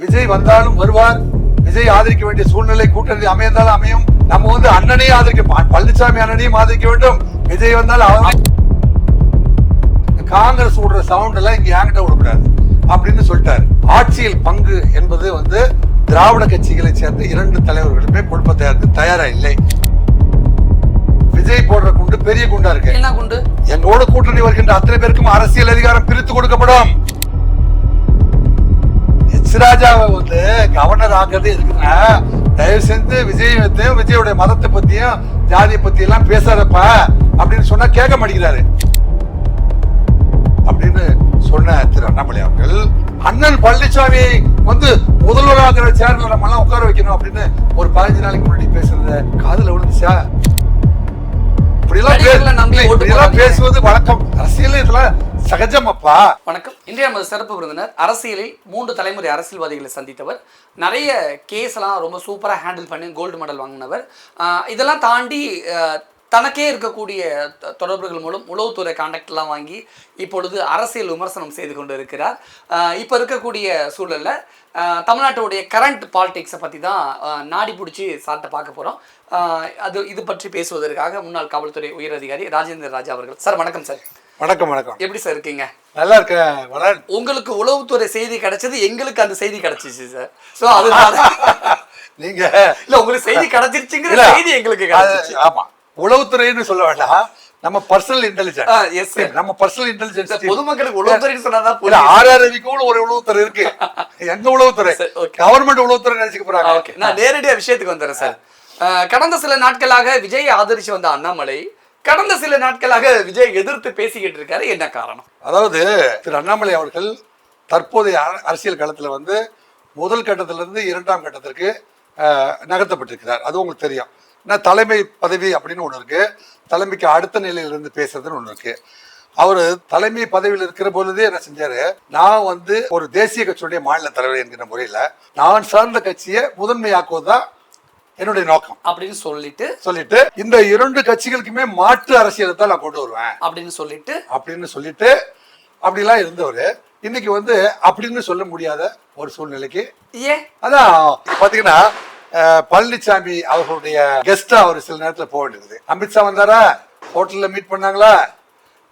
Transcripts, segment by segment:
விஜய் வந்தாலும் வருவார். விஜய் ஆதரிக்க வேண்டிய சூழ்நிலை கூட்டணி அமைந்தாலும் அமையும். நம்ம வந்து அண்ணனையும் ஆதரிக்க பழனிசாமி அண்ணனையும் ஆதரிக்க வேண்டும். விஜய் வந்தாலும் காங்கிரஸ் விடுற சவுண்ட் எல்லாம் இங்க என்கிட்ட விடக்கூடாது அப்படின்னு சொல்லிட்டாரு. ஆட்சியில் பங்கு என்பது வந்து திராவிட கட்சிகளை சேர்ந்த இரண்டு தலைவர்களுமே கொடுப்பதற்கு தயாரா இல்லை. விஜய் போடுற குண்டு பெரிய குண்டா இருக்கு. என்ன குண்டு? எங்களோட கூட்டணி வருகின்ற அத்தனை பேருக்கும் அரசியல் அதிகாரம் பிரித்து கொடுக்கப்படும். எச் ராஜாவை வந்து கவர்னர் ஆக்குறது எதுக்குன்னா தயவு செஞ்சு விஜயத்தையும் விஜயோட மதத்தை பத்தியும் ஜாதியை பத்தி எல்லாம் பேசாதப்பா அப்படின்னு சொன்னா கேட்க மாட்டேங்கிறாரு. அப்படின்னு சொன்ன திரு அண்ணாமலை அவர்கள் அண்ணன் பழனிசாமி வந்து முதல்வராகிற சேர்ல நம்ம எல்லாம் உட்கார வைக்கணும் அப்படின்னு ஒரு பதினஞ்சு நாளைக்கு முன்னாடி பேசுறத காதுல விழுந்துச்சா? இப்படியெல்லாம் போடாதீங்க. பேசுவது வழக்கம். அரசியல் இதெல்லாம் சகஜமப்பா. வணக்கம். இன்றைய நமது சிறப்பு விருந்தினர் அரசியலில் மூன்று தலைமுறை அரசியல்வாதிகளை சந்தித்தவர். நிறைய கேஸ் எல்லாம் ரொம்ப சூப்பராக ஹேண்டில் பண்ணி கோல்டு மெடல் வாங்கினவர். இதெல்லாம் தாண்டி தனக்கே இருக்கக்கூடிய தொடர்புகள் மூலம் உளவுத்துறை கான்டாக்ட்லாம் வாங்கி இப்பொழுது அரசியல் விமர்சனம் செய்து கொண்டு இருக்கிறார் இப்போ இருக்கக்கூடிய சூழலில் தமிழ்நாட்டுடைய கரண்ட் பாலிடிக்ஸை பற்றி தான் நாடி பிடிச்சி சார்ட்ட பார்க்க போகிறோம் அது இது பற்றி பேசுவதற்காக முன்னாள் காவல்துறை உயர் அதிகாரி ராஜேந்திர ராஜா அவர்கள். சார் வணக்கம் சார். வணக்கம் வணக்கம். எப்படி சார் இருக்கீங்க? நல்லா இருக்கேன் உங்களுக்கு உளவுத்துறை செய்தி கிடைச்சது எங்களுக்கு அந்த செய்தி கிடைச்சிச்சு சார். சோ அதனால நீங்க இல்ல உங்களுக்கு செய்தி கிடைச்சிருச்சுங்கிற செய்தி எங்களுக்கு கிடைச்சிச்சு. ஆமா உளவுத்துறைன்னு சொல்ல வேண்டாம். நம்ம பர்சனல் இன்டெலிஜென்ஸ் sir. நம்ம பர்சனல் இன்டெலிஜென்ஸ் பொதுமக்களுக்கு உளவுத்துறைன்னு சொன்னாதான் இல்ல புரியும். ஆர் ஆர் ரவிக்கும் ஒரு உளவுத்துறை இருக்கு. எங்க உளவுத்துறை. கவர்மெண்ட் உளவுத்துறை நினைச்சுக்க போறாங்க. நான் நேரடியா விஷயத்துக்கு வந்துடுறேன் சார் கடந்த சில நாட்களாக விஜய் ஆதரிச்சு வந்த அண்ணாமலை கடந்த சில நாட்களாக விஜய் எதிர்த்து பேசிக்கிட்டு இருக்காரு என்ன காரணம்? அதாவது திரு அண்ணாமலை அவர்கள் தற்போதைய அர- அரசியல் களத்தில் வந்து முதல் கட்டத்திலிருந்து இரண்டாம் கட்டத்திற்கு நகர்த்தப்பட்டிருக்கிறார். அது உங்களுக்கு தெரியும். ஏன்னா தலைமை பதவி அப்படின்னு ஒன்று இருக்கு. தலைமைக்கு அடுத்த நிலையிலிருந்து பேசுறதுன்னு ஒன்று இருக்கு. அவர் தலைமை பதவியில் இருக்கிற பொழுதே என்ன செஞ்சாரு? நான் வந்து ஒரு தேசிய கட்சியுடைய மாநில தலைவர் என்கிற முறையில் நான் சார்ந்த கட்சியை முதன்மையாக்குவதுதான் என்னுடைய நோக்கம். அப்படின்னு சொல்லிட்டு சொல்லிட்டு இந்த இரண்டு கட்சிகளுக்குமே மாற்று அரசியலை தான் நான் கொண்டு வருவேன். அப்படின்னு சொல்லிட்டு அப்படின்னு சொல்லிட்டு அப்படிலாம் இருந்தவர் இன்னைக்கு வந்து அப்படின்னு சொல்ல முடியாத ஒரு சூழ்நிலைக்கு ஏன்? அதான் பாத்தீங்கன்னா பழனிசாமி அவர்களுடைய கெஸ்டா அவர் சில நேரத்துல போக வேண்டியது. அமித்ஷா வந்தாரா? ஹோட்டல்ல மீட் பண்ணாங்களா?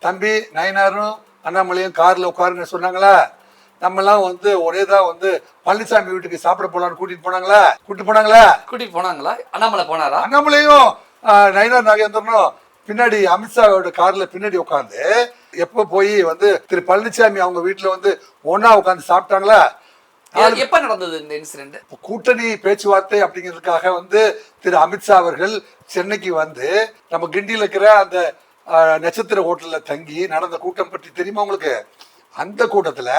தம்பி நயனாரும் அண்ணாமலையும் கார்ல உட்காருங்க சொன்னாங்களா? நம்ம எல்லாம் வந்து ஒரே தான் வந்து பழனிசாமி வீட்டுக்கு சாப்பிட போலான்னு கூட்டிட்டு போனாங்களா? கூட்டிட்டு போனாங்களா? கூட்டிட்டு போனாங்களா? அண்ணாமலை போனாரா? அண்ணாமலையும் நயினார் நாகேந்திரனும் பின்னாடி அமித்ஷாவோட கார்ல பின்னாடி உட்காந்து எப்ப போய் வந்து திரு பழனிசாமி அவங்க வீட்டுல வந்து ஒண்ணா உட்காந்து சாப்பிட்டாங்களா? எப்ப நடந்தது இந்த இன்சிடென்ட் கூட்டணி பேச்சுவார்த்தை அப்படிங்கிறதுக்காக வந்து திரு அமித்ஷா அவர்கள் சென்னைக்கு வந்து நம்ம கிண்டியில் இருக்கிற அந்த நட்சத்திர ஹோட்டல்ல தங்கி நடந்த கூட்டம் பற்றி தெரியுமா உங்களுக்கு? அந்த கூட்டத்துல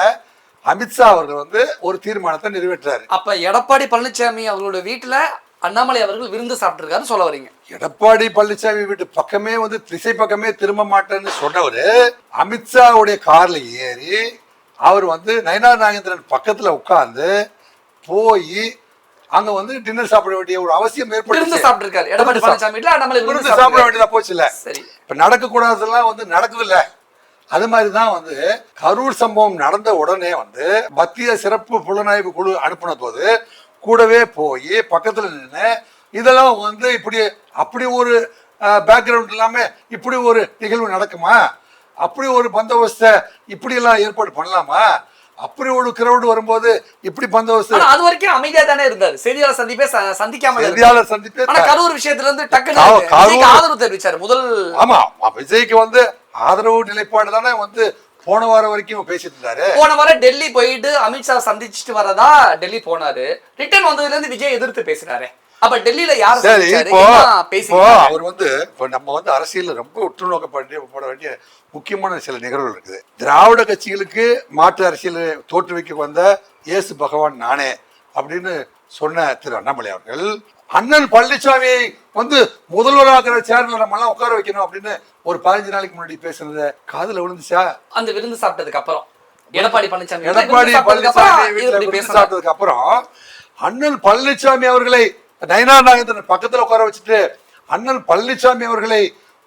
அமித்ஷா அவர்கள் வந்து ஒரு தீர்மானத்தை நிறைவேற்றாரு. அப்ப எடப்பாடி பழனிசாமி அவங்களோட வீட்டுல அண்ணாமலை அவர்கள் விருந்து சாப்பிட்டிருக்காருன்னு சொல்ல வரீங்க. எடப்பாடி பழனிசாமி வீட்டு பக்கமே வந்து திசை பக்கமே திரும்ப மாட்டேன்னு சொன்னவரு அமித்ஷாவுடைய கார்ல ஏறி அவர் வந்து நயனார் நாகேந்திரன் பக்கத்துல உட்கார்ந்து போய் அங்க வந்து டின்னர் சாப்பிட வேண்டிய ஒரு அவசியம் ஏற்பட்டு சாப்பிட்டிருக்காரு. எடப்பாடி பழனிசாமி வீட்டுல அண்ணாமலை விருந்து சாப்பிட வேண்டியதா போச்சு இல்ல சரி. இப்ப நடக்க கூடாததெல்லாம் வந்து நடக்குது இல்ல அது மாதிரி தான் வந்து கரூர் சம்பவம் நடந்த உடனே வந்து மத்திய சிறப்பு புலனாய்வு குழு அனுப்பின போது கூடவே போய் பக்கத்துல நின்று இதெல்லாம் வந்து இப்படி அப்படி ஒரு பேக்ரவுண்ட் இல்லாம இப்படி ஒரு நிகழ்வு நடக்குமா? அப்படி ஒரு பந்தோபஸ்த இப்படி எல்லாம் ஏற்பாடு பண்ணலாமா? அப்படி ஒரு கிரௌடு வரும்போது இப்படி பந்தோபஸ்து அது வரைக்கும் அமைதியா தானே இருந்தாரு. செய்தியாளர் சந்திப்பே சந்திக்காம. செய்தியாளர் சந்திப்பே ஆனா கரூர் விஷயத்துல இருந்து டக்குனு கா- கரூர் விஜய்க்கு ஆதரவு தெரிவிச்சாரு முதல் ஆமா விஜய்க்கு வந்து ஆதரவு நிலைப்பாடு தானே வந்து போன வாரம் வரைக்கும் பேசிட்டு இருந்தாரு. போன வாரம் டெல்லி போயிட்டு அமித்ஷா சந்திச்சுட்டு வரதா டெல்லி போனாரு. ரிட்டர்ன் வந்ததுல இருந்து விஜய் எதிர்த்து பேசினாரு. அப்ப டெல்லியில யார் சரி இப்போ இப்போ அவர் வந்து இப்போ நம்ம வந்து அரசியல்ல ரொம்ப உற்று நோக்க வேண்டிய போட வேண்டிய முக்கியமான சில நிகழ்வுகள் இருக்குது. திராவிட கட்சிகளுக்கு மாற்று அரசியல் தோற்றுவிக்க வந்த இயேசு பகவான் நானே அப்படின்னு சொன்ன திரு அண்ணாமலை அவர்கள் அண்ணன் பழனிசாமி வந்து முதல்வராகிற சேர்ல நம்ம எல்லாம் உட்கார வைக்கணும் அப்படின்னு ஒரு பதினஞ்சு நாளைக்கு முன்னாடி பேசுனத காதுல விழுந்துச்சா? அந்த விருந்து சாப்பிட்டதுக்கு அப்புறம். எடப்பாடி பழனிசாமி எடப்பாடி பழனிசாமி. சாப்பிட்டதுக்கு அப்புறம் அண்ணன் பழனிசாமி அவர்களை நயனார் நாகேந்திரன் பக்கத்தில் உட்கார வச்சுட்டு அண்ணன் பழனிசாமி அவர்களை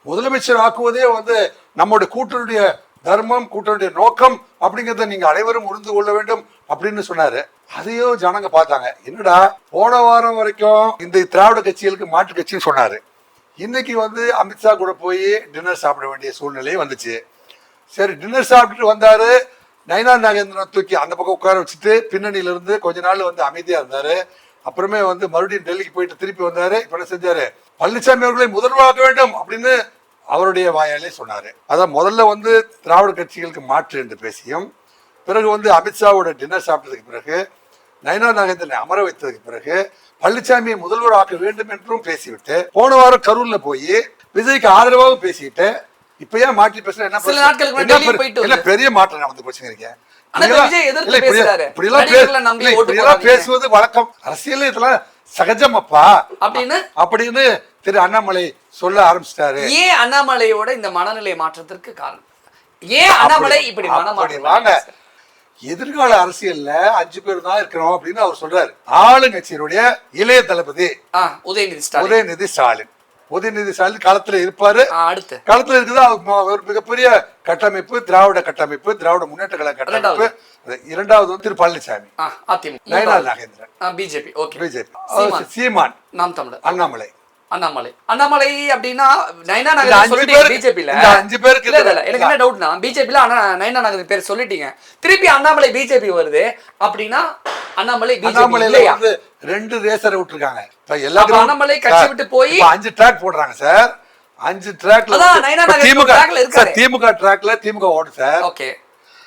முதலமைச்சர் ஆக்குவதே வந்து நம்முடைய கூட்டனுடைய தர்மம் கூட்டனுடைய நோக்கம் அப்படிங்கிறத நீங்க அனைவரும் உணர்ந்து கொள்ள வேண்டும் அப்படின்னு சொன்னாரு. அதையும் ஜனங்க பார்த்தாங்க. என்னடா போன வாரம் வரைக்கும் இந்த திராவிட கட்சிகளுக்கு மாற்று கட்சின்னு சொன்னாரு. இன்னைக்கு வந்து அமித்ஷா கூட போய் டின்னர் சாப்பிட வேண்டிய சூழ்நிலையும் வந்துச்சு. சரி டின்னர் சாப்பிட்டுட்டு வந்தாரு. நயனா நாகேந்திரன் தூக்கி அந்த பக்கம் உட்கார வச்சுட்டு பின்னணியில இருந்து கொஞ்ச நாள் வந்து அமைதியா இருந்தாரு. அப்புறமே வந்து மறுபடியும் டெல்லிக்கு போயிட்டு திருப்பி வந்தாரு. இப்ப என்ன செஞ்சாரு? பழனிசாமி அவர்களை முதல்வராக்க வேண்டும் அப்படின்னு அவருடைய வாயாலே சொன்னாரு. அதான் முதல்ல வந்து திராவிட கட்சிகளுக்கு மாற்று என்று பேசியும் பிறகு வந்து அமித்ஷாவோட டின்னர் சாப்பிட்டதுக்கு பிறகு நயனா நாகேந்திரனை அமர வைத்ததுக்கு பிறகு பழனிசாமியை முதல்வர் ஆக்க வேண்டும் என்றும் பேசிவிட்டு போன வாரம் கரூர்ல போய் விஜய்க்கு ஆதரவாக பேசிட்டு இப்ப ஏன் மாற்றி பேசுற என்ன பெரிய- மாற்றம் வந்து பிரச்சனை பேசுவது வழக்கம். அரசியல் இதெல்லாம் சகஜம் அப்பா அப்படின்னு? அப்படின்னு திரு அண்ணாமலை சொல்ல ஆரம்பிச்சிட்டாரு. ஏன் அண்ணாமலையோட இந்த மனநிலை மாற்றத்திற்கு காரணம்? ஏன் அண்ணாமலை இப்படி வாங்க. எதிர்கால அரசியல்ல அஞ்சு பேர் தான் இருக்கிறோம் அப்படின்னு அவர் சொல்றாரு. ஆளுங்கட்சியினுடைய இளைய தளபதி உதயநிதி உதயநிதி ஸ்டாலின். உதயநிதி ஸ்டாலின் களத்துல இருப்பாரு அடுத்து. களத்துல இருக்குது அவர் ஒரு மிகப்பெரிய கட்டமைப்பு திராவிட கட்டமைப்பு திராவிட முன்னேற்ற கழக கட்டமைப்பு. இரண்டாவது வந்து திரு பழனிசாமி. ஆ, அதிமுக நயனா மூன்றாவது. Nagendran. BJP. Okay. BJP. Seeman. Naam Tamilar. Annamalai. Annamalai. Annamalai அப்படின்னா நயனா நகர் சொல்லிட்டீங்க இந்த அஞ்சு பேருக்கு இல்ல எனக்கு என்ன டவுட்னா பிஜேபில அண்ணா நயனா நகர் பேர் சொல்லிட்டீங்க. திருப்பி அண்ணாமலை பிஜேபி வருது அப்படின்னா அண்ணாமலை பிஜேபி இல்லையா? ரெண்டு ரேசரை விட்டுருக்காங்க. எல்லா அண்ணாமலை கட்சி விட்டு போய் அஞ்சு ட்ராக் போடுறாங்க சார். அஞ்சு ட்ராக்ல திமுக திமுக ட்ராக்ல திமுக ஓடு சார். ஓகே.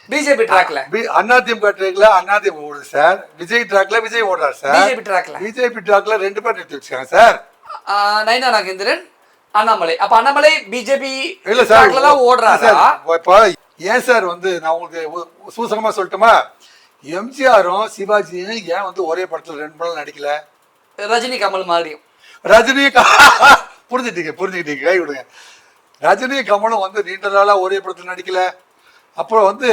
பிஜேபி ட்ராக்ல அண்ணா திமுக ட்ராக்ல அண்ணா திமுக ஓடுது சார். விஜய் ட்ராக்ல விஜய் ஓடுறாரு சார். பிஜேபி ட்ராக்ல பிஜேபி ட்ராக்ல ரெண்டு பேர் நிறுத்தி வச்சுக்காங்க சார். நயனா நாகேந்திரன் அண்ணாமலை. அப்ப அண்ணாமலை பிஜேபி இல்ல சார் ஓடுறாரா? இப்ப ஏன் சார் வந்து நான் உங்களுக்கு சூசகமா சொல்லட்டுமா? எம்ஜிஆரும் சிவாஜியும் ஏன் வந்து ஒரே படத்துல ரெண்டு படம் நடிக்கல? ரஜினி கமல் மாதிரியும் ரஜினி புரிஞ்சுட்டீங்க புரிஞ்சுக்கிட்டீங்க கை விடுங்க ரஜினி கமலும் வந்து நீண்ட நாளா ஒரே படத்துல நடிக்கல. அப்புறம் வந்து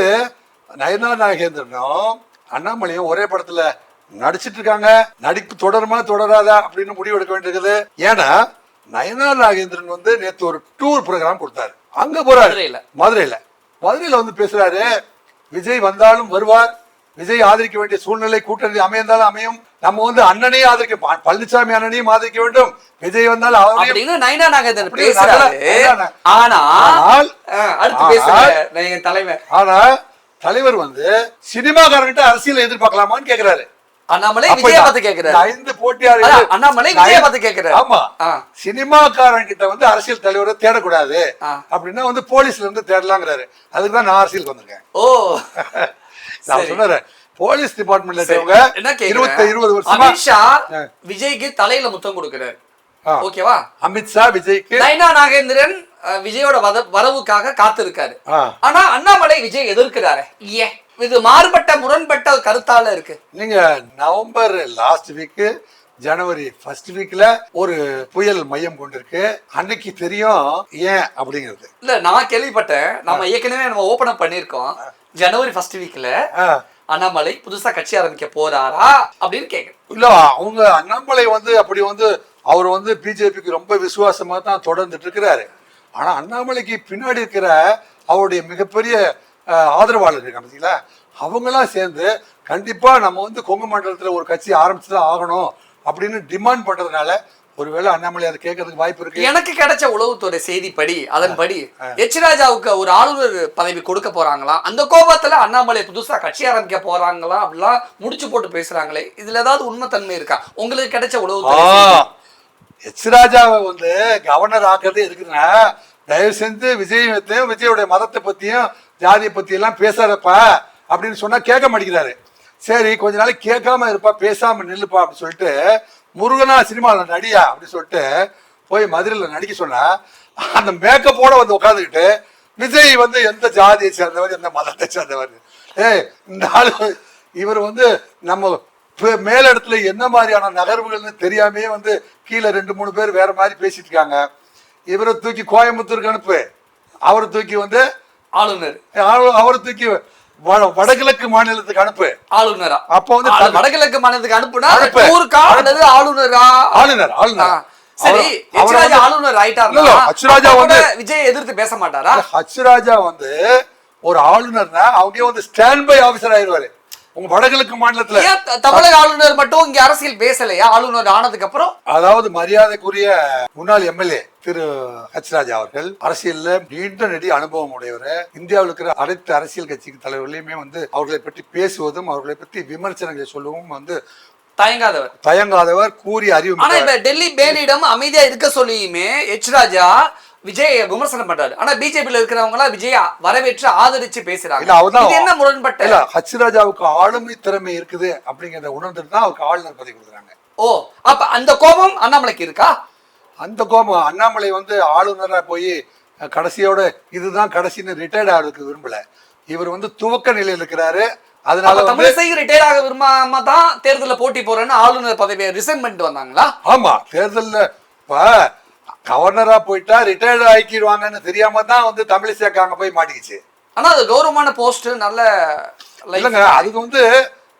நயனா நாகேந்திரனும் அண்ணாமலையும் ஒரே படத்துல நடிச்சிட்டு இருக்காங்க நடிப்பு தொடருமா தொடராதா அப்படின்னு முடிவு எடுக்க வேண்டியிருக்குது. ஏன்னா நயனா நாகேந்திரன் வந்து நேத்து ஒரு டூர் ப்ரோக்ராம் கொடுத்தாரு. அங்க போறாரு. மதுரையில. மதுரையில. வந்து பேசுறாரு. விஜய் வந்தாலும் வருவார். விஜய் ஆதரிக்க வேண்டிய சூழ்நிலை கூட்டணி அமைந்தாலும் அமையும். நம்ம வந்து அண்ணனையும் ஆதரிக்க பழனிசாமி அண்ணனையும் ஆதரிக்க வேண்டும். விஜய் வந்தாலும் அவரையும் நயனா நாகேந்திரன் பேசுறாரு. ஆனால் அடுத்து பேசுறாரு தலைவர். ஆனா தலைவர் வந்து சினிமாக்காரங்கிட்ட அரசியல் எதிர்பார்க்கலாமான்னு கேக்குறாரு. அண்ணாமலை விஜய பார்த்து கேக்குறாரு இந்த ஐந்து போட்டியாளர்கள் அதான், அண்ணாமலை விஜய பார்த்து கேக்குறாரு. ஆமா. சினிமாக்காரன் கிட்ட வந்து அரசியல் தலைவரை தேடக்கூடாது. அப்படின்னா வந்து போலீஸ்ல இருந்து தேடலாங்கிறாரு அதுக்கு தான் நான் அரசியலுக்கு வந்திருக்கேன் ஓ நான் சரி. சொன்னேன் போலீஸ் டிபார்ட்மெண்ட்ல. இருக்கவங்க என்ன இருபத்தி இருபது வருஷமா அமித்ஷா. விஜய்க்கு தலையில முத்தம் கொடுக்கிறாரு. ஓகேவா அமித்ஷா விஜய்க்கு நயனா நாகேந்திரன் விஜயோட வரவுக்காக காத்திருக்காரு. ஆனா அண்ணாமலை விஜய் எதிர்க்கிறாரு ஏன் இது மாறுபட்ட முரண்பட்ட கருத்தால இருக்கு. நீங்க November last week January first வீக்ல ஒரு புயல் மையம் கொண்டிருக்கு. அன்னைக்கு தெரியும் ஏன் அப்படிங்கிறது. இல்ல நான் கேள்விப்பட்டேன். நம்ம ஏற்கனவே நம்ம ஓபன் அப் பண்ணிருக்கோம் ஜனவரி ஃபர்ஸ்ட் வீக்ல. அண்ணாமலை புதுசா கட்சி ஆரம்பிக்க போறாரா அப்படின்னு கேக்குறேன். இல்ல அவங்க அண்ணாமலை வந்து அப்படி வந்து அவர் வந்து பிஜேபிக்கு ரொம்ப விசுவாசமா தான் தொடர்ந்துட்டு இருக்கிறாரு. ஆனா அண்ணாமலைக்கு பின்னாடி இருக்கிற அவருடைய மிகப்பெரிய அஹ், ஆதரவாளர் இருக்காங்க பார்த்தீங்களா அவங்களாம் சேர்ந்து கண்டிப்பா நம்ம வந்து கொங்கு மண்டலத்துல ஒரு கட்சி ஆரம்பிச்சு தான் ஆகணும் அப்படின்னு டிமாண்ட் பண்றதுனால ஒருவேளை அண்ணாமலை அதை கேட்கறதுக்கு வாய்ப்பு இருக்கு. எனக்கு கிடைச்ச உளவுத்துறை செய்திப்படி அதன்படி எச் ராஜாவுக்கு ஒரு ஆளுநர் பதவி கொடுக்க போறாங்களாம் அந்த கோபத்துல அண்ணாமலை புதுசா கட்சி ஆரம்பிக்க போறாங்களாம் அப்படிலாம் முடிச்சு போட்டு பேசுறாங்களே. இதுல ஏதாவது உண்மைத்தன்மை இருக்கா? உங்களுக்கு கிடைச்ச செய்தி? எச் ராஜாவை வந்து கவர்னர் ஆக்குறது எதுக்குன்னா தயவு செஞ்சு விஜயத்தையும் விஜயோடைய மதத்தை பத்தியும் ஜாதியை பத்தி எல்லாம் பேசாதப்பா அப்படின்னு சொன்னா கேட்க மாட்டேங்கிறாரு. சரி கொஞ்ச நாளைக்கு கேட்காம இருப்பா பேசாம நில்லுப்பா அப்படின்னு சொல்லிட்டு முருகனா சினிமாவில் நடியா அப்படின்னு சொல்லிட்டு போய் மதுரையில் நடிக்க சொன்னா அந்த மேக்கப்போட வந்து உட்காந்துக்கிட்டு விஜய் வந்து எந்த ஜாதியை சேர்ந்தவர் எந்த மதத்தை சேர்ந்தவர்? ஏய் இந்த ஆளு இவர் வந்து நம்ம மேலிடத்துல என்ன மாதிரியான நகர்வுகள்னு தெரியாமே வந்து கீழே ரெண்டு மூணு பேர் வேற மாதிரி பேசிட்டு இருக்காங்க. இவரை தூக்கி கோயம்புத்தூருக்கு அனுப்பு. அவரை தூக்கி வந்து ஆளுநர். அவ- அவரை தூக்கி வட- வடகிழக்கு மாநிலத்துக்கு அனுப்பு. ஆளுநரா? அப்போ வந்து வடகிழக்கு மாநிலத்துக்கு அனுப்புனா அனுப்பு. ஊருக்கா ஆளுநரா? ஆளுநர் ஆளுநர். சரி. ஆளுநர் இல்ல, ஆயிட்டாருன்னா இல்ல, எச் ராஜா அப்ப கூட வந்து- விஜய் எதிர்த்து பேச மாட்டாரா? ஹச் ராஜா வந்து ஒரு ஆளுநர்னா அவங்க வந்து ஸ்டாண்ட் பை ஆபீசர் ஆயிருவாரு உங்க வடகிழக்கு மாநிலத்துல. தமிழக ஆளுநர் மட்டும் இங்க அரசியல் பேசலையா? ஆளுநர் ஆனதுக்கு அப்புறம்? அதாவது மரியாதைக்குரிய முன்னாள் எம்எல்ஏ திரு ஹச் ராஜா அவர்கள் அரசியல்ல நீண்ட நெடி அனுபவம் உடையவர். இந்தியாவில் இருக்கிற அனைத்து அரசியல் கட்சி தலைவர்களையுமே வந்து அவர்களை பற்றி பேசுவதும் அவர்களை பற்றி விமர்சனங்களை சொல்லவும் வந்து தயங்காதவர். தயங்காதவர் கூறி அறிவு ஆனா இப்ப டெல்லி பேலியிடம் அமைதியா இருக்க சொல்லியுமே எச் ராஜா விஜய் விமர்சனம் பண்றாரு. ஆனா பிஜேபியில இருக்கிறவங்க எல்லாம் விஜய வரவேற்று ஆதரிச்சு பேசுறாங்க. என்ன முரண்பட்ட இல்ல ஹச் ராஜாவுக்கு ஆளுமை திறமை இருக்குது அப்படிங்கிறத உணர்ந்துட்டு தான் அவருக்கு ஆளுநர் பதவி கொடுக்குறாங்க. ஓ அப்ப அந்த கோபம் அண்ணாமலைக்கு இருக்கா? அந்த கோபம் அண்ணாமலை வந்து ஆளுநரா போய் கடைசியோட இதுதான் கடைசின்னு ரிட்டையர்ட் ஆகிறதுக்கு விரும்பல. இவர் வந்து துவக்க நிலையில் இருக்கிறாரு. அதனால தமிழிசை ரிட்டையர் ஆக விரும்பாம தான் தேர்தல்ல போட்டி போறேன்னு ஆளுநர் பதவியை ரிசைன் பண்ணிட்டு வந்தாங்களா? ஆமா தேர்தல்ல இப்ப கவர்னரா போயிட்டா ரிட்டையர்ட் ஆக்கிடுவாங்கன்னு தெரியாம தான் வந்து தமிழிசைக்கு அங்க போய் மாட்டிக்கிச்சு. ஆனா அது கௌரவமான போஸ்ட் நல்ல. இல்லைங்க அதுக்கு வந்து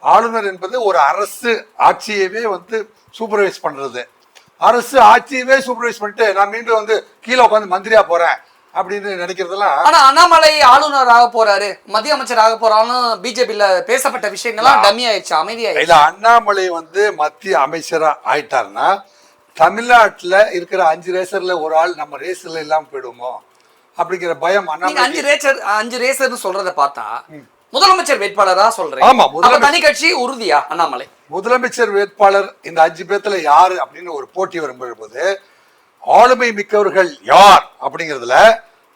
ஆளுநர் என்பது ஒரு அரசு ஆட்சியவே வந்து சூப்பர்வைஸ் பண்றது. அரசு ஆட்சியவே சூப்பர்வைஸ் பண்ணிட்டு நான் மீண்டும் வந்து கீழே உட்காந்து மந்திரியா போறேன் அப்படின்னு நினைக்கிறதெல்லாம் ஆனா அண்ணாமலை ஆளுநர் ஆக போறாரு மத்திய அமைச்சர் ஆக போறான்னு பிஜேபியில பேசப்பட்ட விஷயங்கள்லாம் டம்மி ஆயிடுச்சு அமைதியாயிடுச்சு. இல்ல அண்ணாமலை வந்து மத்திய அமைச்சரா ஆயிட்டாருன்னா தமிழ்நாட்டுல இருக்கிற அஞ்சு ரேசர்ல ஒரு ஆள் நம்ம ரேஸ்ல இல்லாம போயிடுவோமோ அப்படிங்கிற பயம் அண்ணாமலை அஞ்சு ரேசர் அஞ்சு ரேசர்னு சொல்றத பார்த்தா முதலமைச்சர் வேட்பாளரா சொல்றேன். ஆமா. தனி கட்சி உறுதியா அண்ணாமலை? முதலமைச்சர் வேட்பாளர் இந்த அஞ்சு பேர்த்துல யாரு அப்படின்னு ஒரு போட்டி வரும்போது ஆளுமை மிக்கவர்கள் யார் அப்படிங்கிறதுல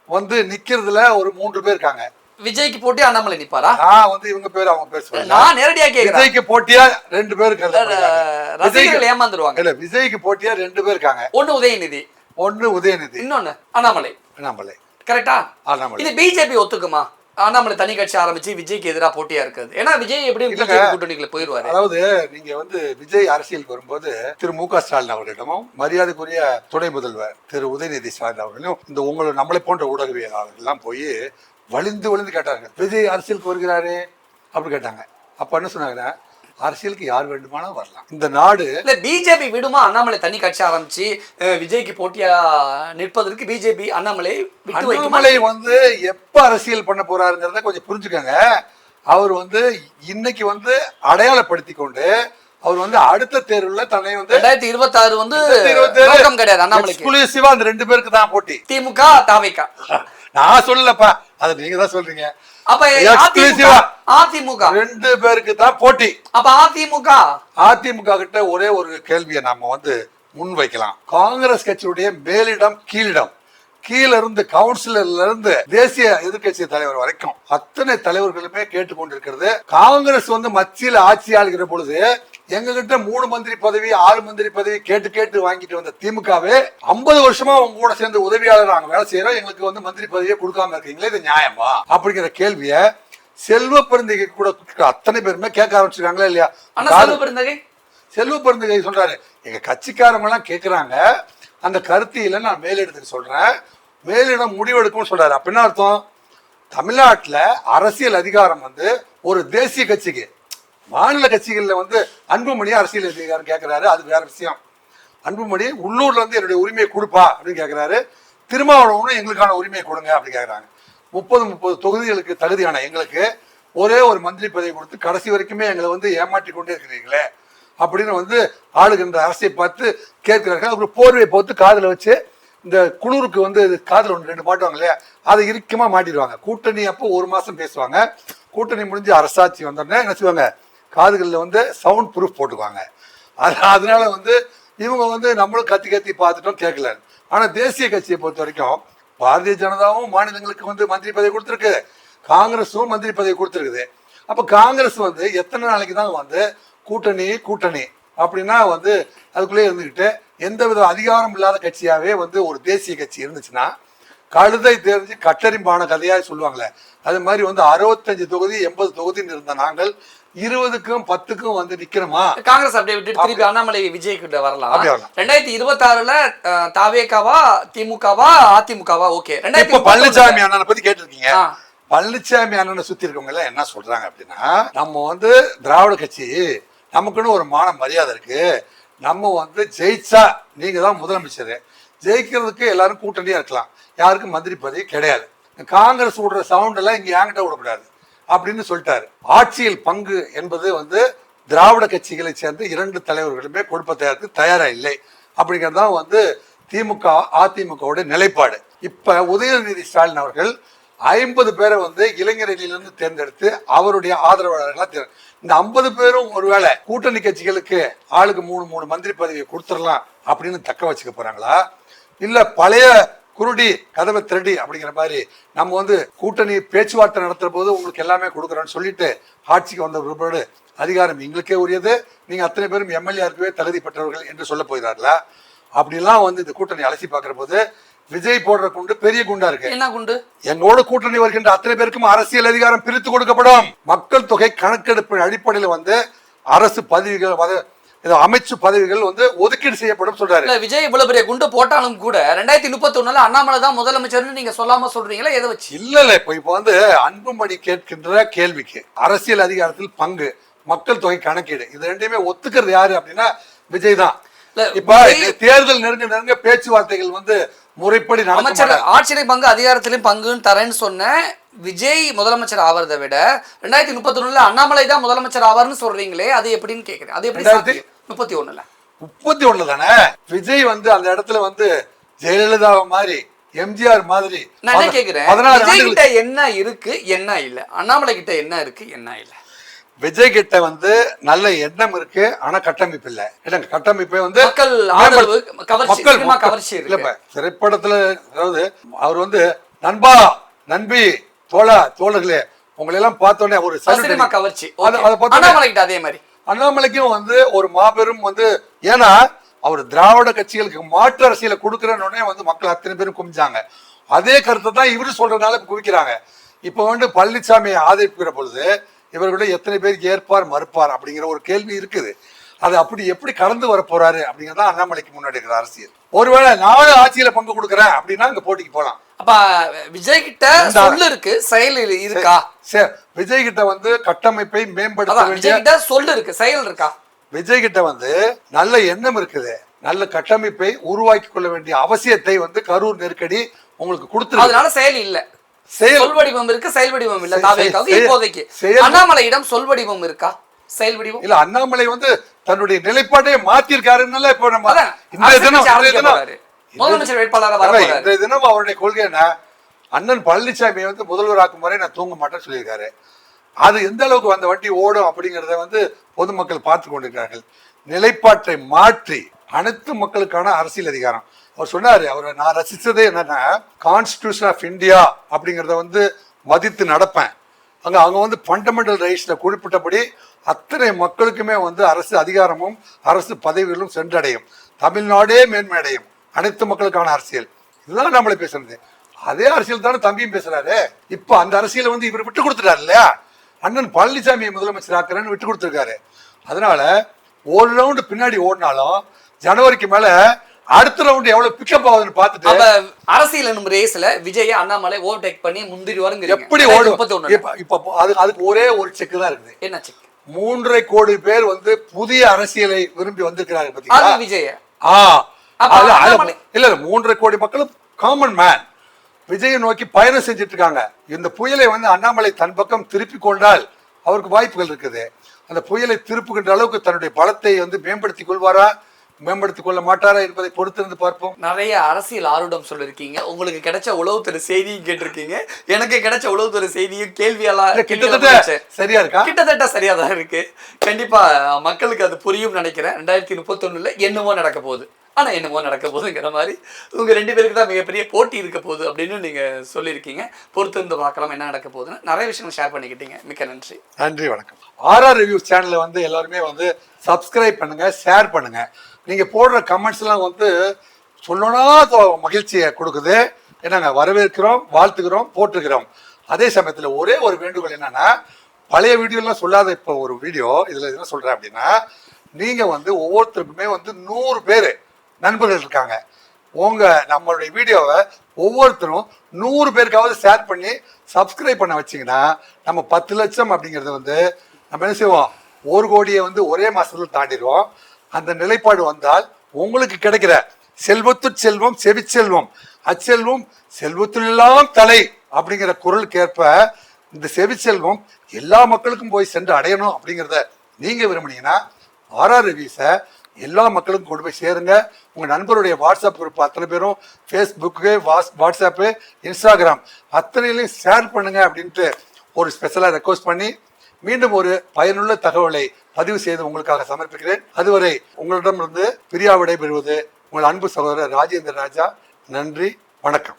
வந்து நிக்கிறதுல ஒரு மூன்று பேர் இருக்காங்க. விஜய்க்கு போட்டி அண்ணாமலை நிப்பாரா? நான் வந்து இவங்க பேர் அவங்க பேர் சொல்லல நான் நேரடியா கேக்குறேன். விஜய்க்கு போட்டியா ரெண்டு பேர். ரசிகர்கள் ஏமாந்துருவாங்க. இல்ல விஜய்க்கு போட்டியா ரெண்டு பேர் இருக்காங்க. ஒண்ணு உதயநிதி. ஒண்ணு உதயநிதி. இன்னொன்னு அண்ணாமலை. அண்ணாமலை. கரெக்டா? அண்ணாமலை. இது பிஜேபி ஒத்துக்குமா? அண்ணாமலை தனி கட்சி ஆரம்பிச்சு விஜய்க்கு எதிரா போட்டியா இருக்குது ஏன்னா விஜய் எப்படி கூட்டணிக்குள்ள போயிருவாரு. அதாவது நீங்க வந்து விஜய் அரசியலுக்கு வரும்போது திரு மு க ஸ்டாலின் அவர்களிடமும் மரியாதைக்குரிய துணை முதல்வர் திரு உதயநிதி ஸ்டாலின் அவர்களும் இந்த உங்களை நம்மளை போன்ற ஊடகவியலாளர்கள் எல்லாம் போய் வலிந்து வலிந்து கேட்டாங்க விஜய் அரசியலுக்கு வருகிறாரே அப்படி கேட்டாங்க. அப்ப என்ன சொன்னாங்கன்னா அரசியலுக்கு யார் வேண்டுமானாலும் வரலாம். இந்த நாடு இல்ல பிஜேபி விடுமா? அண்ணாமலை தனி கட்சி ஆரம்பிச்சு விஜய்க்கு போட்டியா நிற்பதற்கு பிஜேபி அண்ணாமலை அண்ணாமலை வந்து எப்ப அரசியல் பண்ண போறாருங்கிறத கொஞ்சம் புரிஞ்சுக்கங்க. அவர் வந்து இன்னைக்கு வந்து அடையாளப்படுத்தி கொண்டு அவர் வந்து அடுத்த தேர்வுல தன்னை வந்து ரெண்டாயிரத்தி இருபத்தி ஆறு வந்து நோக்கம் கிடையாது அண்ணாமலைக்கு. எக்ஸ்க்ளூசிவா அந்த ரெண்டு பேருக்கு தான் போட்டி. திமுக தாவைக்கா நான் சொல்லலப்பா. அதை நீங்க தான் சொல்றீங்க. அப்ப Exclusive-ஆ. அதிமுக ரெண்டு பேருக்கு தான் போட்டி. அப்ப அதிமுக? அதிமுக கிட்ட ஒரே ஒரு கேள்வியை நாம வந்து முன் வைக்கலாம் காங்கிரஸ் கட்சியுடைய மேலிடம் கீழிடம். கீழ இருந்து கவுன்சிலர்ல இருந்து தேசிய எதிர்க்கட்சி தலைவர் வரைக்கும் அத்தனை தலைவர்களுமே கேட்டுக்கொண்டிருக்கிறது. காங்கிரஸ் வந்து மத்தியில் ஆட்சி ஆளுகிற பொழுது எங்க கிட்ட மூணு மந்திரி பதவி ஆறு மந்திரி பதவி கேட்டு கேட்டு வாங்கிட்டு வந்த திமுகவே ஐம்பது வருஷமா உங்க கூட சேர்ந்து உதவியாளர் நாங்க வேலை செய்யறோம் எங்களுக்கு வந்து மந்திரி பதவியே கொடுக்காம இருக்கீங்களே இது நியாயமா? அப்படிங்கிற கேள்விய செல்வ பெருந்தகை கூட அத்தனை பேருமே கேட்க ஆரம்பிச்சிருக்காங்களா இல்லையா? செல்வ பெருந்தகை? செல்வ பெருந்தகை சொல்றாரு. எங்க கட்சிக்காரங்க எல்லாம் கேக்குறாங்க. அந்த கருத்தியில நான் மேலிடத்துக்கு சொல்றேன். மேலிடம் முடிவெடுக்கும் சொல்றாரு. அப்ப என்ன அர்த்தம்? தமிழ்நாட்டுல அரசியல் அதிகாரம் வந்து ஒரு தேசிய கட்சிக்கு மாநில கட்சிகளில் வந்து அன்புமணி அரசியல் செய்கிறார் கேட்கிறாரு அது வேற விஷயம். அன்புமணி உள்ளூர்ல இருந்து என்னுடைய உரிமையை கொடுப்பா அப்படின்னு கேட்கிறாரு திருமாவளவனும் எங்களுக்கான உரிமையை கொடுங்க அப்படி கேட்குறாங்க முப்பது முப்பது தொகுதிகளுக்கு தகுதியான எங்களுக்கு ஒரே ஒரு மந்திரி பதவி கொடுத்து கடைசி வரைக்குமே எங்களை வந்து ஏமாற்றி கொண்டே இருக்கிறீங்களே அப்படின்னு வந்து ஆளுகின்ற அரசை பார்த்து கேட்கிறார்கள். அப்புறம் போர்வையை போட்டு காதில் வச்சு இந்த குளிருக்கு வந்து காதில் ஒன்று ரெண்டு மாட்டுவாங்க இல்லையா அதை இறுக்கமாக மாட்டிடுவாங்க. கூட்டணி அப்போ ஒரு மாதம் பேசுவாங்க. கூட்டணி முடிஞ்சு அரசாட்சி வந்தோடனே என்ன செய்வாங்க? காதுகளில் வந்து சவுண்ட் ப்ரூஃப் போட்டுக்குவாங்க அது அதனால வந்து இவங்க வந்து நம்மளும் கத்தி கத்தி பார்த்துட்டோம் கேட்கல. ஆனால் தேசிய கட்சியை பொறுத்த வரைக்கும் பாரதிய ஜனதாவும் மாநிலங்களுக்கு வந்து மந்திரி பதவி கொடுத்துருக்கு. காங்கிரஸும் மந்திரி பதவி கொடுத்துருக்குது. அப்போ காங்கிரஸ் வந்து எத்தனை நாளைக்கு தான் வந்து கூட்டணி கூட்டணி அப்படின்னா வந்து அதுக்குள்ளே இருந்துக்கிட்டு எந்த வித அதிகாரம் இல்லாத கட்சியாகவே வந்து ஒரு தேசிய கட்சி இருந்துச்சுன்னா கழுதை தெரிஞ்சு கட்டறிம்பான கதையாக சொல்லுவாங்களே. அது மாதிரி வந்து அறுபத்தஞ்சு தொகுதி எண்பது தொகுதின்னு இருந்த நாங்கள் இருபதுக்கும் பத்துக்கும் வந்து நிக்கிறோமா காங்கிரஸ் அப்படியே விட்டு திருப்பி அண்ணாமலை விஜய் கிட்ட வரலாம். ரெண்டாயிரத்தி இருபத்தி ஆறுல தாவேக்காவா திமுகவா அதிமுகவா? ஓகே. இப்ப ரெண்டாயிரத்தி பழனிசாமி அண்ணனை பத்தி கேட்டிருக்கீங்க. பழனிசாமி அண்ணனை சுத்தி இருக்கவங்க எல்லாம் என்ன சொல்றாங்க அப்படின்னா நம்ம வந்து திராவிட கட்சி நமக்குன்னு ஒரு மான மரியாதை இருக்கு. நம்ம வந்து ஜெயிச்சா நீங்க தான் முதலமைச்சர். ஜெயிக்கிறதுக்கு எல்லாரும் கூட்டணியா இருக்கலாம். யாருக்கும் மந்திரி பதவி கிடையாது. காங்கிரஸ் விடுற சவுண்ட் எல்லாம் இங்க என்கிட்ட விடக்கூடாது. அப்படின்னு சொல்லிட்டாரு. ஆட்சியில் பங்கு என்பது வந்து திராவிட கட்சிகளை சேர்ந்த இரண்டு தலைவர்களுமே கொடுப்ப தயாருக்கு தயாரா இல்லை. அப்படிங்கிறது தான் வந்து திமுக அதிமுகவுடைய நிலைப்பாடு. இப்ப உதயநிதி ஸ்டாலின் அவர்கள் ஐம்பது பேரை வந்து இளைஞரணியிலிருந்து தேர்ந்தெடுத்து அவருடைய ஆதரவாளர்களாக தேர் இந்த ஐம்பது பேரும் ஒருவேளை கூட்டணி கட்சிகளுக்கு ஆளுக்கு மூணு மூணு மந்திரி பதவியை கொடுத்துடலாம் அப்படின்னு தக்க வச்சுக்க போறாங்களா? இல்ல பழைய குருடி கதவை திருடி அப்படிங்கிற மாதிரி நம்ம வந்து கூட்டணி பேச்சுவார்த்தை நடத்துற போது உங்களுக்கு எல்லாமே கொடுக்குறோம்னு சொல்லிட்டு ஆட்சிக்கு வந்த பிற்பாடு அதிகாரம் எங்களுக்கே உரியது. நீங்க அத்தனை பேரும் எம்எல்ஏ இருக்கவே தகுதி பெற்றவர்கள் என்று சொல்ல போகிறார்களா அப்படிலாம் வந்து இந்த கூட்டணி அலசி பார்க்கிற போது விஜய் போடுற குண்டு பெரிய குண்டா இருக்கு. என்ன குண்டு? எங்களோட கூட்டணி வருகின்ற அத்தனை பேருக்கும் அரசியல் அதிகாரம் பிரித்து கொடுக்கப்படும். மக்கள் தொகை கணக்கெடுப்பின் அடிப்படையில் வந்து அரசு பதவிகள் இது அமைச்சு பதவிகள் வந்து ஒதுக்கீடு செய்யப்படும் சொல்றாரு. விஜய் இவ்வளவு பெரிய குண்டு போட்டாலும் கூட ரெண்டாயிரத்தி முப்பத்தி ஒண்ணுல அண்ணாமலை தான் முதலமைச்சர்னு நீங்க சொல்லாம சொல்றீங்களா? எதை வச்சு? இல்ல இல்ல இப்ப இப்ப வந்து அன்புமணி கேட்கின்ற கேள்விக்கு அரசியல் அதிகாரத்தில் பங்கு மக்கள் தொகை கணக்கீடு இது ரெண்டையுமே ஒத்துக்கிறது யாரு அப்படின்னா விஜய் தான். இப்ப தேர்தல் நெருங்க நெருங்க பேச்சுவார்த்தைகள் வந்து முறைப்படி அமைச்சர் மாட்டாங்க. ஆட்சியிலை பங்கு அதிகாரத்திலையும் பங்குன்னு தரேன்னு சொன்ன விஜய் முதலமைச்சர் ஆவறதை விட ரெண்டாயிரத்தி முப்பத்தி ஒண்ணுல அண்ணாமலை தான் முதலமைச்சர் ஆவார்னு சொல்றீங்களே அது எப்படின்னு கேக்குறேன். அது எப்படி? முப்பத்தி ஒண்ணுல. முப்பத்தி ஒண்ணுல தானே? விஜய் வந்து அந்த இடத்துல வந்து ஜெயலலிதா மாதிரி எம்ஜிஆர் மாதிரி நான் என்ன பதினாறு விஜய் கிட்ட என்ன இருக்கு என்ன இல்ல? அண்ணாமலை கிட்ட என்ன இருக்கு என்ன இல்ல? விஜய் கிட்ட வந்து நல்ல எண்ணம் இருக்கு ஆனா கட்டமைப்பு இல்ல. இல்லங்க கட்டமைப்பை வந்து மக்கள் ஆதரவு கவர்ச்சி கவர்ச்சி இல்ல திரைப்படத்துல அதாவது அவர் வந்து நண்பா நண்பி தோழா தோழர்களே உங்களை எல்லாம் பார்த்தோன்னே ஒரு கவர்ச்சி அது- பார்த்தோன்னே அதே மாதிரி. அண்ணாமலைக்கும் வந்து ஒரு மாபெரும் வந்து ஏன்னா அவர் திராவிட கட்சிகளுக்கு மாற்று அரசியலை கொடுக்குறேன்னு வந்து மக்கள் அத்தனை பேரும் குமிஞ்சாங்க. அதே கருத்தை தான் இவரு சொல்றதுனால குவிக்கிறாங்க. இப்போ வந்து பழனிசாமியை ஆதரிப்புகிற பொழுது இவர்கிட்ட எத்தனை பேர் ஏற்பார் மறுப்பார் அப்படிங்கிற ஒரு கேள்வி இருக்குது. அது அப்படி எப்படி கடந்து வர போறாரு அப்படிங்கறத அண்ணாமலைக்கு முன்னாடி இருக்கிற அரசியல். ஒருவேளை நானும் ஆட்சியில பங்கு கொடுக்குறேன் அப்படின்னா இங்க போட்டிக்கு போகலாம் அப்ப விஜய் கிட்ட இந்த- சொல்லு இருக்கு செயல் இருக்கா? சரி விஜய் கிட்ட வந்து கட்டமைப்பை மேம்படுத்த விஜய் கிட்ட சொல்லு இருக்கு செயல் இருக்கா? விஜய் கிட்ட வந்து நல்ல எண்ணம் இருக்குது. நல்ல கட்டமைப்பை உருவாக்கி கொள்ள வேண்டிய அவசியத்தை வந்து கரூர் நெருக்கடி உங்களுக்கு கொடுத்துருக்கு. அதனால செயல் இல்ல. சொல் வடிவம் இருக்கு செயல் வடிவம் இல்ல. தாவேக்காவுக்கு இப்போதைக்கு. செயல்- அண்ணாமலையிடம் சொல் வடிவம் இருக்கா? செயல் வடிவம்? இல்ல அண்ணாமலை வந்து தன்னுடைய நிலைப்பாட்டை மாத்திருக்காருன்னால இப்போ நம்ம அரசியல் தினம் முதலமைச்சர் வேட்பாளரா வர அதான், போறாரு. இன்றைய தினம் அவருடைய கொள்கை என்ன? அண்ணன் பழனிசாமி வந்து முதல்வராக்கும் வரை நான் தூங்க மாட்டேன்னு சொல்லியிருக்காரு. அது எந்த அளவுக்கு அந்த வண்டி ஓடும் அப்படிங்கறத வந்து பொதுமக்கள் பார்த்து கொண்டிருக்கிறார்கள். நிலைப்பாட்டை மாற்றி அனைத்து மக்களுக்கான அரசியல் அதிகாரம். அவர் சொன்னாரு அவர் நான் ரசிச்சதே என்னன்னா கான்ஸ்டிடியூஷன் ஆஃப் இந்தியா அப்படிங்கறத வந்து மதித்து நடப்பேன். அங்க அவங்க வந்து ஃபண்டமெண்டல் ரைட்ஸ்ல குறிப்பிட்டபடி அத்தனை மக்களுக்குமே வந்து அரசு அதிகாரமும் அரசு பதவிகளும் சென்றடையும். தமிழ்நாடே மேன்மையடையும். அனைத்து மக்களுக்கான அரசியல். இதுதான் நம்மளை பேசுறது. அதே அரசியல் தானே தம்பியும் பேசுறாரு. இப்ப அந்த அரசியலை வந்து இவர் விட்டு கொடுத்துட்டாரு இல்லையா? அண்ணன் பழனிசாமியை முதலமைச்சர் ஆக்குறேன்னு விட்டு கொடுத்துருக்காரு. அதனால ஒரு ரவுண்டு பின்னாடி ஓடினாலும் ஜனவரிக்கு மேல அடுத்த ரவுண்டு எவ்வளவு பிக்கப் ஆகுதுன்னு பார்த்துட்டு அரசியல் என்னும் ரேஸ்ல விஜய் அண்ணாமலை ஓவர்டேக் பண்ணி முந்திரி வருங்க எப்படி ஓடும்? இப்ப அது அதுக்கு ஒரே ஒரு செக் தான் இருக்குது. என்ன செக் மூன்றரை கோடி பேர் வந்து புதிய அரசியலை விரும்பி வந்திருக்கிறாங்க பாத்தீங்களா விஜய். ஆ இல்ல இல்ல மூன்றரை கோடி மக்களும் காமன் மேன் விஜயை நோக்கி பயணம் செஞ்சுட்டு இருக்காங்க இந்த புயலை வந்து அண்ணாமலை தன் பக்கம் திருப்பி கொண்டால் அவருக்கு வாய்ப்புகள் இருக்குது. அந்த புயலை திருப்புகின்ற அளவுக்கு தன்னுடைய பலத்தை வந்து மேம்படுத்திக் கொள்வாரா? மேம்படுத்திக் கொள்ள மாட்டாரா என்பதை பொறுத்திருந்து பார்ப்போம். நிறைய அரசியல் ஆர்வம் சொல்லிருக்கீங்க. உங்களுக்கு கிடைச்ச உளவுத்துறை செய்தியும் கேட்டிருக்கீங்க. எனக்கு கிடைச்ச உளவுத்துறை செய்தியும் கேள்வியெல்லாம் கிட்டத்தட்ட. சரியா இருக்கா? கிட்டத்தட்ட சரியா தான் இருக்கு. கண்டிப்பா மக்களுக்கு அது புரியும் நினைக்கிறேன். ரெண்டாயிரத்தி முப்பத்தொன்னுல என்னமோ நடக்க போகுது. ஆனா என்னமோ நடக்க போகுதுங்கிற மாதிரி உங்க ரெண்டு பேருக்கு தான் மிகப்பெரிய போட்டி இருக்க போகுது அப்படின்னு நீங்க சொல்லியிருக்கீங்க. பொறுத்து இருந்து பார்க்கலாம் என்ன நடக்க போகுதுன்னு. நிறைய விஷயங்கள் ஷேர் பண்ணிக்கிட்டீங்க. மிக்க நன்றி. நன்றி வணக்கம். ஆர்ஆர் ரிவ்யூஸ் சேனலை வந்து எல்லாருமே வந்து சப்ஸ்கிரைப் பண்ணுங்க ஷேர் பண்ணுங்க. நீங்க போடுற கமெண்ட்ஸ் எல்லாம் வந்து சொல்லணும்னா மகிழ்ச்சியை கொடுக்குது. என்னங்க வரவேற்கிறோம் வாழ்த்துக்கிறோம் போட்டுக்கிறோம் அதே சமயத்தில் ஒரே ஒரு வேண்டுகோள் என்னன்னா பழைய வீடியோலாம் சொல்லாத இப்போ ஒரு வீடியோ இதில் என்ன சொல்கிறேன் அப்படின்னா நீங்கள் வந்து ஒவ்வொருத்தருக்குமே வந்து நூறு பேர் நண்பர்கள் இருக்காங்க. உங்கள் நம்மளுடைய வீடியோவை ஒவ்வொருத்தரும் நூறு பேருக்காவது ஷேர் பண்ணி சப்ஸ்கிரைப் பண்ண வச்சீங்கன்னா நம்ம பத்து லட்சம் அப்படிங்கிறது வந்து நம்ம என்ன செய்வோம்? ஒரு கோடியை வந்து ஒரே மாதத்தில் தாண்டிடுவோம். அந்த நிலைப்பாடு வந்தால் உங்களுக்கு கிடைக்கிற செல்வத்து செல்வம் செவிச்செல்வம் அச்செல்வம் செல்வத்துலாம் தலை அப்படிங்கிற குரலுக்கேற்ப இந்த செவிச்செல்வம் எல்லா மக்களுக்கும் போய் சென்று அடையணும் அப்படிங்கிறத நீங்க விரும்புனீங்கன்னா ஆர்ஆர் ரிவ்யூஸை எல்லா மக்களுக்கும் கொண்டு போய் சேருங்க. உங்க நண்பருடைய வாட்ஸ்அப் குரூப் அத்தனை பேரும் ஃபேஸ்புக்கு வாட்ஸ் வாட்ஸ்அப்பு இன்ஸ்டாகிராம் அத்தனையிலையும் ஷேர் பண்ணுங்க அப்படின்ட்டு ஒரு ஸ்பெஷலாக ரெக்வஸ்ட் பண்ணி மீண்டும் ஒரு பயனுள்ள தகவலை பதிவு செய்து உங்களுக்காக சமர்ப்பிக்கிறேன். அதுவரை உங்களிடமிருந்து பிரியா விடைபெறுவது உங்கள் அன்பு சகோதரர் ராஜேந்திர ராஜா. நன்றி வணக்கம்.